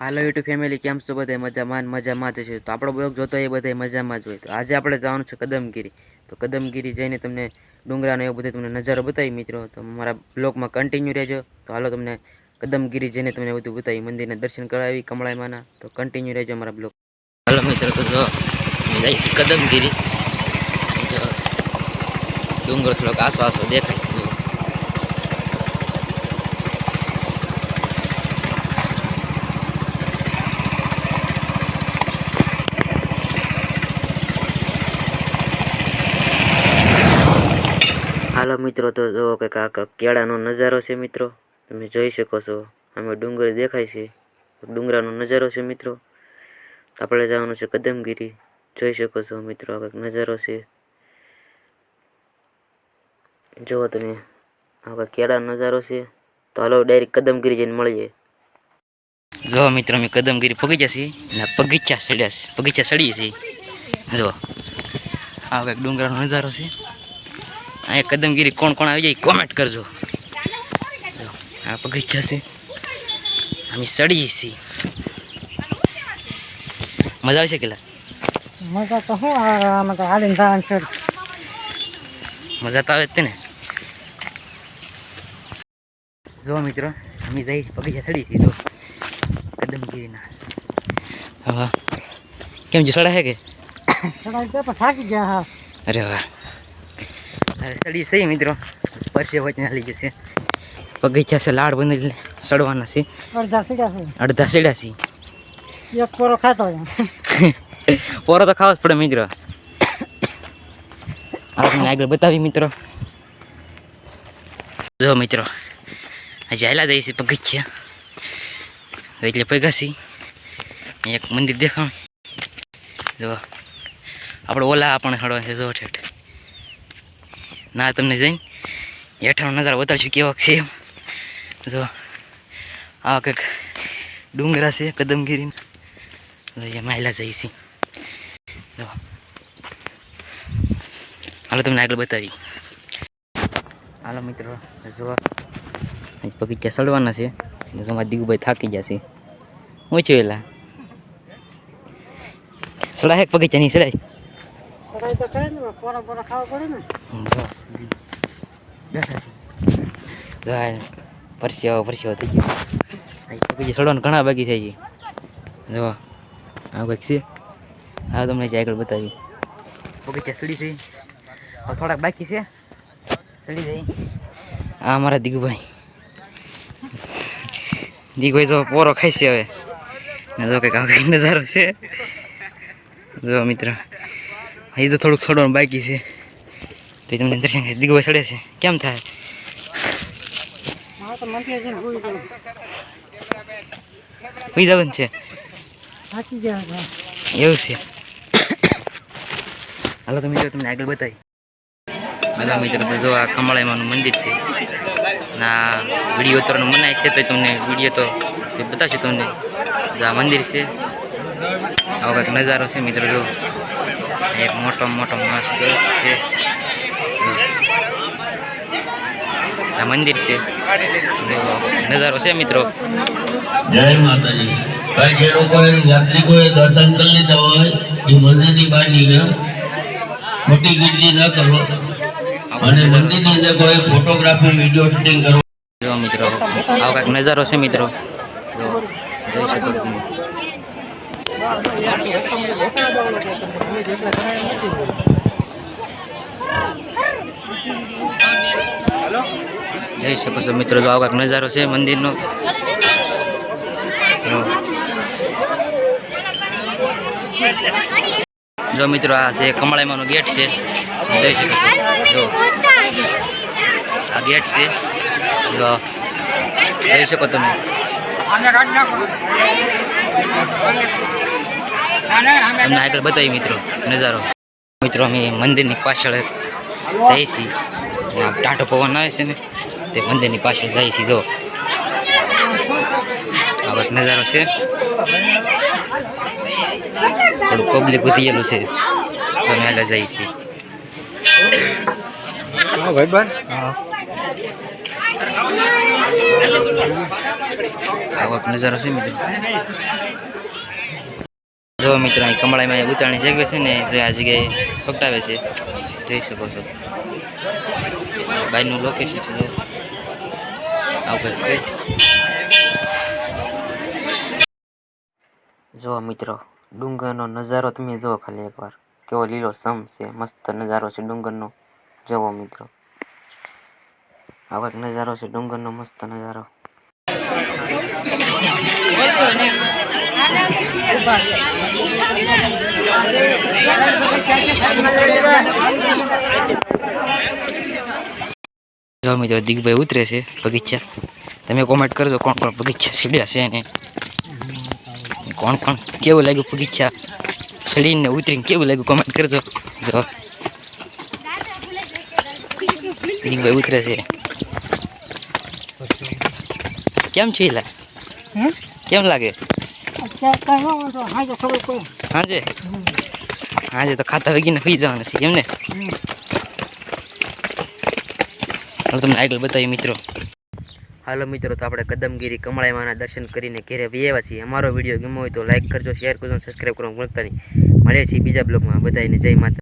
હાલો YouTube family કેમ છો બધા મજામાં મજામાં જ છે. તો આપણો બ્લોગ જોતો એ બધા મજામાં જ હોય. તો આજે આપણે જવાનું છે કદમગીરી. તો કદમગીરી જઈને તમને ડુંગરાનો એ બધું તમને નજારો બતાવી મિત્રો. તો મારા બ્લોગમાં કન્ટિન્યુ રહેજો. તો હાલો તમને કદમગીરી જઈને તમને બધું બતાવી. મંદિરને દર્શન કરાવી કમળાઈમાંના તો કન્ટિન્યુ રહેજો મારા બ્લોગ. હાલો મિત્રો, તો જો જઈએ કદમગીરી. ડુંગર થોડોક આસો આસો દેખાય છે જો હાલો મિત્રો, તો જુઓ કે આ કેળાનો નજારો છે મિત્રો. તમે જોઈ શકો છો અમે ડુંગર દેખાય છે. ડુંગરાનો નજારો છે મિત્રો. આપણે જવાનું છે કદમગીરી. જોઈ શકો છો મિત્રો, આ કંઈક નજારો છે. જુઓ તમે, આ કેળાનો નજારો છે. તો હાલો ડાયરેક્ટ કદમગીરી જઈને મળીએ. જો મિત્રો, અમે કદમગીરી પગી જશે ને પગીચા સડ્યા છે, પગીચા સડીએ છીએ. જો આ ડુંગરાનો નજારો છે. અહીંયા કદમગીરી કોણ કોણ આવી જાય કોમેન્ટ કરજો. આ બગીચા છે. અમે સડીએ છીએ મજા આવશે કેલા મજા તો શું આમાં તો હાલીને જવાનું છે. મજા તો આવે જ ને. જો મિત્રો અમે જઈ બગીચા સડી છીએ તો કદમગીરીના. હા કેમ છે સડા છે કે? સડા પણ થાકી ગયા હા. અરે વાહ. સડી છે મિત્રો. પરસે વચના હાલી જશે બગીચા છે લાડ બની સડવાના છે. અડધા સીડા છે. અડધા સીડા છે. એક પોરો ખાતો પોરો તો ખાવો જ પડે મિત્રો. આપણે આગળ બતાવી મિત્રો. જો મિત્રો આયલા જઈએ છે બગીચા એટલે પગાસી એક મંદિર દેખાણ. જો આપણે ઓલા આપણે હળવા છે જો ઠેઠ. ના, તમને જઈને હેઠળનો નજારો બતાડશું કેવો છે જો, આ કંઈક ડુંગરા છે કદમગીરી માયલા જઈ જો. હાલો, તમને આગળ બતાવી. હાલો, મિત્રો, જો. બગીચા સડવાના છે. ને જો મારા દીગુભાઈ થાકી જશે હું છું એલા? સડાય એક બગીચા ની સડાય ચડાઈ તો કરે ને થઈ અહીં સડવાનું ઘણા બાકી થઈ ગઈ જો, આ કંઈક છે. હા, તમને આગળ બતાવી. બગીચા સડી થઈ થોડાક બાકી છે. સડી જઈ. આ અમારા દીગુભાઈ દીગુભાઈ જો પોરો ખાઈ છે હવે. જો કંઈક આવો કંઈક નજારો છે. જો, મિત્ર. હજી તો થોડુંક થોડું બાકી છે. તો તમને દર્શન કરી ચડે છે. કેમ થાય? હોઈ જવાનું છે એવું છે. હાલો તો મિત્રો તમને આગળ બતાવી. બધા મિત્રો તો જો આ કમળાઈમાનું મંદિર છે. ના વીડિયો ઉતરવાનું મનાય છે તો તમને વીડિયો તો બતાવશે તમને. જો આ મંદિર છે. આવો કંઈક નજારો છે મિત્રો જો. એક મોટો મોટો મસ્ત છે આ મંદિર છે જો નજારો છે મિત્રો જય માતાજી ભાઈ જે લોકોએ યાત્રિકોએ દર્શન કરી લીધા હોય એ મંદિરની બહાર નીકળો ખોટી ગીરજી ન કરો અને મંદિરની અંદર કોઈ ફોટોગ્રાફી વીડિયો શૂટિંગ કરો. જો મિત્રો આવો કાંઈક નજારો છે મિત્રો. જો જોઈ શકો છો. તમે જોઈ શકો છો મિત્રો, જો આવો કાંઈક નજારો છે મંદિરનો. જો. મિત્રો, આ છે કમળાઈમાનો ગેટ છે. જોઈ શકો છો આ ગેટ છે. જો, જોઈ શકો તમે. તમને આગળ બતાવી મિત્રો નજારો. મિત્રો અમે મંદિરની પાછળ જઈએ છીએ. ટાંટો પવન આવે છે ને તે મંદિરની પાછળ જઈએ છીએ જો. આ નજારો છે. થોડું પબ્લિક વધી ગયેલું છે. તો અમે આગળ જઈએ છીએ. આવો નજારો છે મિત્રો. જો મિત્રો, અહીં કમળાઈમાં ઉતારણી જગ્યા છે ને, જે આ જગ્યાએ પકડાવે છે. જોઈ શકો છો. બાઈનું લોકેશન છે આવું કંઈક જો મિત્રો, ડુંગરનો નજારો તમે જુઓ ખાલી એકવાર. કેવો લીલો સમ છે, મસ્ત નજારો છે ડુંગરનો. જુઓ મિત્રો. આવો નજારો છે, ડુંગરનો મસ્ત નજારો. જો મિત્રો દિગભાઈ ઉતરે છે બગીચા. તમે કોમેન્ટ કરજો કોણ કોણ બગીચા સીડ્યા છે ને. કોણ કોણ કેવું લાગ્યું બગીચા સડીને ઉતરીને કેવું લાગ્યું કોમેન્ટ કરજો. જો. દિગભાઈ ઉતરે છે. કેમ છે એલા? કેમ લાગે? હાજે? હાજે તો ખાતા વગીને સુઈ જવાના છે એમને હાલ, તમને આગળ બતાવ્યું મિત્રો. હાલો મિત્રો, તો આપણે કદમગીરી કમળાઈમાના દર્શન કરીને ઘેરે આવ્યા છીએ. અમારો વીડિયો ગમ્યો હોય તો લાઈક કરજો શેર કરજો સબસ્ક્રાઈબ કરવાનું ભૂલતા નહીં. મળીએ છીએ બીજા બ્લોગમાં. બધાને જય માતા